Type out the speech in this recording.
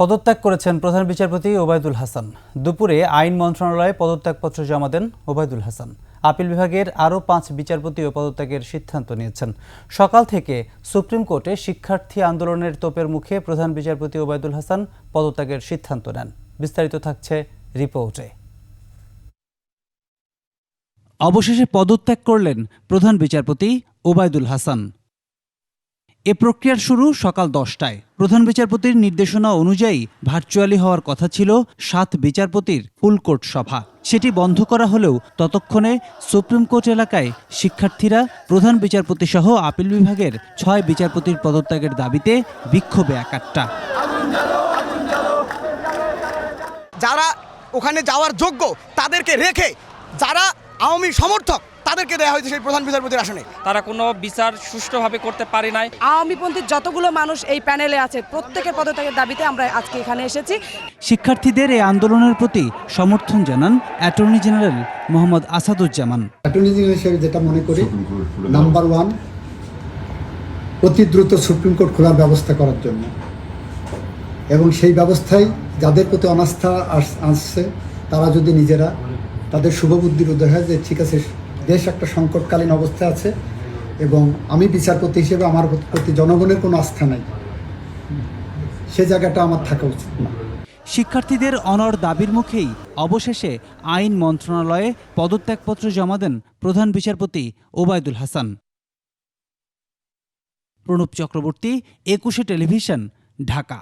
পদত্যাগ করেছেন প্রধান বিচারপতি ওবায়দুল হাসান। দুপুরে আইন মন্ত্রণালয়ে পদত্যাগপত্র জমা দেন ওবায়দুল হাসান। আপিল বিভাগের আরও পাঁচ বিচারপতিও পদত্যাগের সিদ্ধান্ত নিয়েছেন। সকাল থেকে সুপ্রিম কোর্টে শিক্ষার্থী আন্দোলনের তোপের মুখে প্রধান বিচারপতি ওবায়দুল হাসান পদত্যাগের সিদ্ধান্ত নেন। বিস্তারিত থাকছে রিপোর্টে। অবশেষে পদত্যাগ করলেন প্রধান বিচারপতি ওবায়দুল হাসান। এ প্রক্রিয়ার শুরু সকাল দশটায়। প্রধান বিচারপতির নির্দেশনা অনুযায়ী ভার্চুয়ালি হওয়ার কথা ছিল সাত বিচারপতির ফুলকোর্ট সভা। সেটি বন্ধ করা হলেও ততক্ষণে সুপ্রিম কোর্ট এলাকায় শিক্ষার্থীরা, প্রধান বিচারপতি সহ আপিল বিভাগের ছয় বিচারপতির পদত্যাগের দাবিতে বিক্ষোভে একাট্টা। যারা ওখানে যাওয়ার যোগ্য তাদেরকে রেখে, যারা আওয়ামী সমর্থক তাদেরকে দেওয়া হয়েছে সেই প্রধান বিচারপতির আসনে। তারা কোনো বিচার সুষ্ঠুভাবে করতে পারে নাই। আওয়ামীপন্থী যতগুলো মানুষ এই প্যানেলে আছে প্রত্যেকের পদত্যাগের দাবিতে আমরা আজকে এখানে এসেছি। শিক্ষার্থীদের এই আন্দোলনের প্রতি সমর্থন জানান attorney general Mohammad Asaduzzaman. Attorney general হিসেবে যেটা মনে করি নাম্বার ওয়ান অতি দ্রুত সুপ্রিম কোর্ট খোলার ব্যবস্থা করার জন্য। এবং সেই ব্যবস্থায় যাদের প্রতি অনাস্থা আস- আসছে তারা যদি নিজেরা তাদের শুভবুদ্ধির উদয় হয় যে, ঠিক আছে, দেশ একটা সংকটকালীন অবস্থায় আছে এবং আমি বিচারপতি হিসেবে আমার প্রতি জনগণের কোনো আস্থা নাই। সে জায়গাটা আমার থাকা উচিত না। শিক্ষার্থীদের অনর দাবির মুখেই অবশেষে আইন মন্ত্রণালয়ে পদত্যাগপত্র জমা দেন প্রধান বিচারপতি ওবায়দুল হাসান। প্রণব চক্রবর্তী, একুশে টেলিভিশন, ঢাকা।